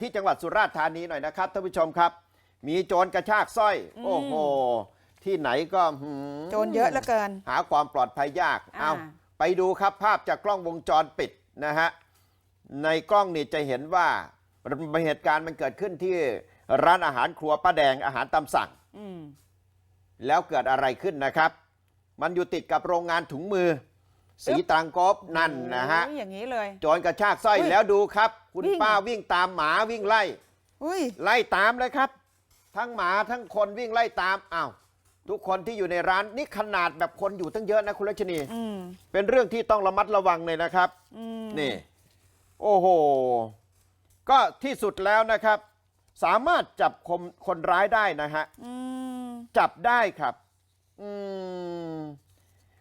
ที่จังหวัดสุราษฎร์ธานีหน่อยนะครับท่านผู้ชมครับ มีโจรกระชากสร้อย โอ้โห ที่ไหนก็หืมโจรเยอะเหลือเกิน หาความปลอดภัยยาก อ่า เอาไปดูครับภาพจากกล้องวงจรปิดนะฮะ ในกล้องนี่จะเห็นว่าเหตุการณ์มันเกิดขึ้นที่ร้านอาหารครัวป้าแดงอาหารตามสั่ง อืมแล้วเกิดอะไรขึ้นนะครับ มันอยู่ติดกับโรงงานถุงมือ สีตรังกบนั่นนะฮะโอ้ยอย่างนี้เลย โจรกระชากสร้อยอุ้ยแล้วดูครับ คุณวิ่ง ป้าวิ่งตามหมาวิ่งไล่ อุ้ย ไล่ตามเลยครับ ทั้งหมาทั้งคนวิ่งไล่ตามอ้าวทุกคนที่อยู่ในร้านนี่ขนาดแบบคนอยู่ตั้งเยอะนะคุณรัชนี อืมเป็นเรื่องที่ต้องระมัดระวังเลยนะครับ อืมนี่ โอ้โห ก็ที่สุดแล้วนะครับ สามารถจับคนคนร้ายได้นะฮะ อืม จับได้ครับ อืม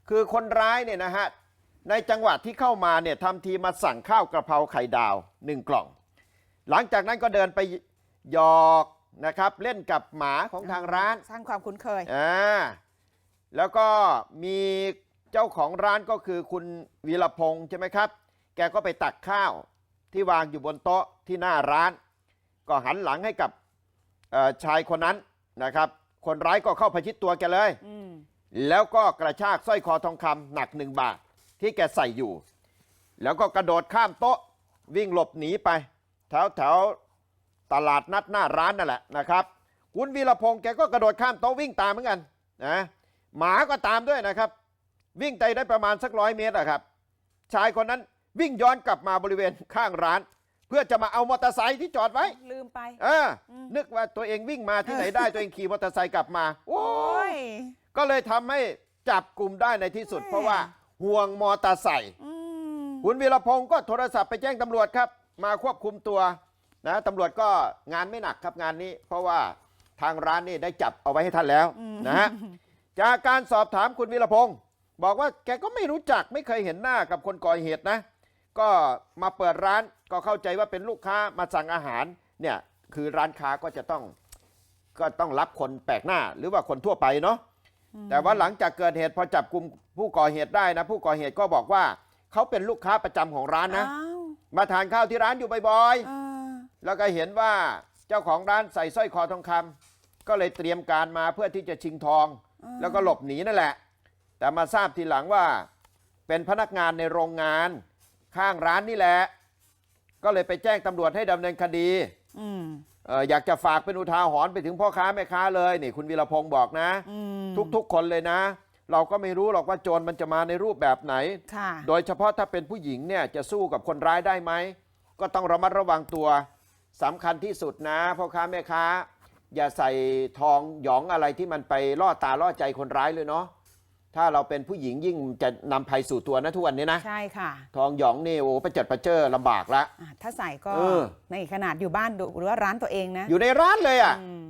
คือคนร้ายเนี่ยนะฮะ ในจังหวัดที่เข้ามาเนี่ยทำทีมาสั่งข้าวกระเพราไข่ดาวหนึ่งกล่อง หลังจากนั้นก็เดินไปหยอกนะครับเล่นกับหมาของทางร้านสร้างความคุ้นเคยอ่าแล้วก็มีเจ้าของร้านก็คือคุณวีรพงษ์ใช่ไหมครับ แกก็ไปตักข้าวที่วางอยู่บนโต๊ะที่หน้าร้าน ก็หันหลังให้กับเอ่อชายคนนั้นนะครับ คนร้ายก็เข้าประชิดตัวแกเลยอืมแล้วก็กระชากสร้อยคอทองคำหนักหนึ่งบาท ที่แกใส่อยู่ แล้วก็กระโดดข้ามโต๊ะวิ่งหลบหนีไปแถวแถวตลาดนัดหน้าร้านนั่นแหละนะครับ คุณวีรพงษ์แกก็กระโดดข้ามโต๊ะวิ่งตามเหมือนกันนะหมาก็ตามด้วยนะครับ วิ่งไปได้ประมาณสักร้อยเมตรอะครับ ชายคนนั้นวิ่งย้อนกลับมาบริเวณข้างร้าน เพื่อจะมาเอามอเตอร์ไซค์ที่จอดไว้ ลืมไปเอออมนึกว่าตัวเองวิ่งมาที่ไหนได้ตัวเองขี่มอเตอร์ไซค์กลับมา โอ้โอ้ยยก็เลยทำให้จับกลุ่มได้ในที่สุดแม่เพราะว่า ห่วงมอเตอร์ไซค์อืมคุณวีรพงศ์ก็โทรศัพท์ไปแจ้งตำรวจครับ มาควบคุมตัวนะตำรวจก็งานไม่หนักครับงานนี้ เพราะว่าทางร้านนี่ได้จับเอาไว้ให้ท่านแล้วนะฮะจากการสอบถามคุณวีรพงศ์บอกว่าแกก็ไม่รู้จักไม่เคยเห็นหน้ากับคนก่อเหตุนะ ก็มาเปิดร้านก็เข้าใจว่าเป็นลูกค้ามาสั่งอาหารเนี่ยคือร้านค้าก็จะต้องก็ต้องรับคนแปลกหน้าหรือว่าคนทั่วไปเนาะ แต่ว่าหลังจากเกิดเหตุพอจับกลุ่มผู้ก่อเหตุได้นะ ผู้ก่อเหตุก็บอกว่าเขาเป็นลูกค้าประจำของร้านนะอ้าวมาทานข้าวที่ร้านอยู่บ่อยอ่าๆแล้วก็เห็นว่าเจ้าของร้านใส่สร้อยคอทองคำก็เลยเตรียมการมาเพื่อที่จะชิงทอง แล้วก็หลบหนีนั่นแหละ แต่มาทราบทีหลังว่า เป็นพนักงานในโรงงานข้างร้านนี่แหละ ก็เลยไปแจ้งตำรวจให้ดำเนินคดี อืมเอ่ออยากจะฝากเป็นอุทาหรณ์ไปถึงพ่อค้าแม่ค้าเลยนี่คุณวีรพงศ์บอกนะอืมทุกๆคนเลยนะ เราก็ไม่รู้หรอกว่าโจรมันจะมาในรูปแบบไหนค่ะโดยเฉพาะถ้าเป็นผู้หญิงเนี่ยจะสู้กับคนร้ายได้ไหม ก็ต้องระมัดระวังตัวสำคัญที่สุดนะพ่อค้าแม่ค้า อย่าใส่ทองหยองอะไรที่มันไปล่อตาล่อใจคนร้ายเลยเนาะ ถ้าเราเป็นผู้หญิงยิ่งจะนำภัยสู่ตัวนะทุกวันนี้นะ ใช่ค่ะทองหยองนี่โอ้ประเจิดประเจอลำบากละ อะถ้าใส่ก็เออ ในขนาดอยู่บ้านดูหรือว่าร้านตัวเองนะอยู่ในร้านเลยอะ อืม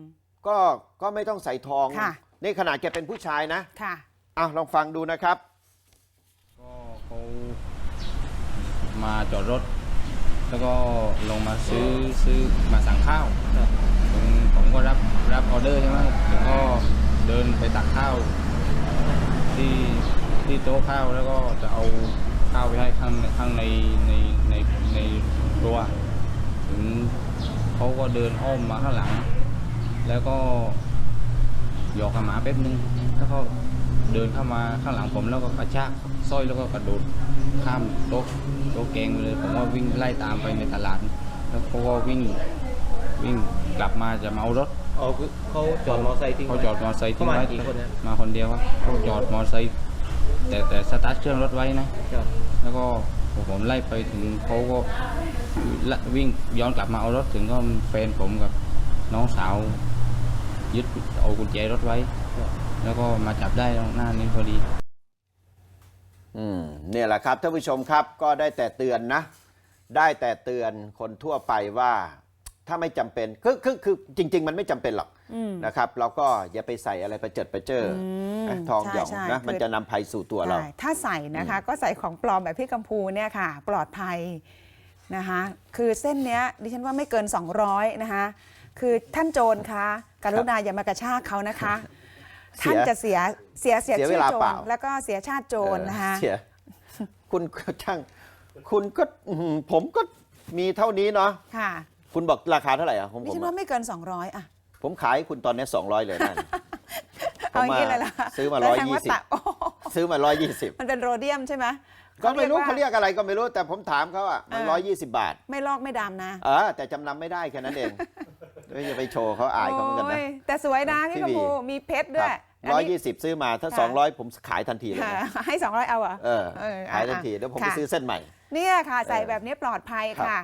ก็ก็ไม่ต้องใส่ทอง ค่ะ นี่ขนาดแกเป็นผู้ชายนะค่ะ อะลองฟังดูนะครับ ก็เขามาจอดรถ แล้วก็ลงมาซื้อซื้อมาสั่งข้าวผมผมก็รับรับออเดอร์ใช่ไหมผมก็เดินไปตักข้าวที่ ที่โต๊ะข้าวแล้วก็จะเอาข้าวไปให้ข้างข้างในในในในครัวถึงเขาก็เดินอ้อมมาข้างหลัง แล้วก็หยอกกับหมาแป๊บนึงแล้วก็เดินเข้ามาข้างหลังผมแล้วก็กระชากสร้อยแล้วก็กระโดดข้ามโต๊ะโต๊ะแกงไปเลยผมก็วิ่งไล่ตามไปในตลาด แล้วเขาก็วิ่งวิ่งกลับมาจะมาเอารถอ๋อคือเขาจอดมอเตอร์ไซค์ทิ้งเขาไว้จอดมอเตอร์ไซค์ทิ้งเขามาไว้กี่คนนะมาคนเดียวครับเขาจอดมอเตอร์ไซค์ แต่แต่สตาร์ทเครื่องรถไว้นะ ครับแล้วก็ผมไล่ไปถึงเขาก็ละวิ่งย้อนกลับมาเอารถถึงก็แฟนผมกับน้องสาว ยึดเอากุญแจรถไว้ แล้วก็มาจับได้ตรงหน้านี้พอดี อืมเนี่ยแหละครับท่านผู้ชมครับก็ได้แต่เตือนนะ ได้แต่เตือนคนทั่วไปว่า ถ้าไม่จำเป็นคือคือคือจริง ๆ มันไม่จำเป็นหรอกอืมนะครับเราก็อย่าไปใส่อะไรประเจิดประเจออมนะทองหยองใช่นะใช่มันคือจะนำภัยสู่ตัวเราใช่ถ้าใส่นะคะ ก็ใส่ของปลอมแบบพี่กัมพูเนี่ยค่ะ ปลอดภัยนะคะคือเส้นเนี้ยดิฉันว่าไม่เกิน 200นะคะคือท่านโจรคะกรุณาอย่ามากระชากเขานะคะเสียท่านจะเสียเสียเสียเสียชื่เวอลาโจเปรล่าแล้วก็เสียชาติโจรนะคะเสียคุณก็ช่างคุณก็อื้อหือผมก็มีเท่านี้เนาะ ค่ะคุณบอกราคาเท่าไหร่อะของดิผมฉันอะว่าไม่เกิน 200อะผมขายคุณตอนนี้ 200 เลยนะเอาอย่างนี้เลยล่ะซื้อมา แล้วแสดงว่าตัดโอ้โห120 ซื้อมา 120 มันเป็นโรเดียมใช่ไหมก็ไม่รู้เขาเขาเรียกอะไรก็ไม่รู้แต่ผมถามเขาอะมันเออ120 บาท ไม่ลอกไม่ดำนะเออแต่จำนำไม่ได้แค่นั้นเองไม่จะไปโชว์เขาอายเขาเหมือนกันนะโยแต่สวยนะพี่พี่กวีพูมีเพชรด้วยร้อยนี้ ยี่สิบซื้อมาถ้าค่ะ สองร้อยผมขายทันทีเลยค่ะนะให้ 200 เอาเหรอ เออเออขายทันอะทีเดี๋ยวผมค่ะไปซื้อเส้นใหม่ เนี่ยค่ะ ใส่เออแบบนี้ปลอดภัยครับค่ะ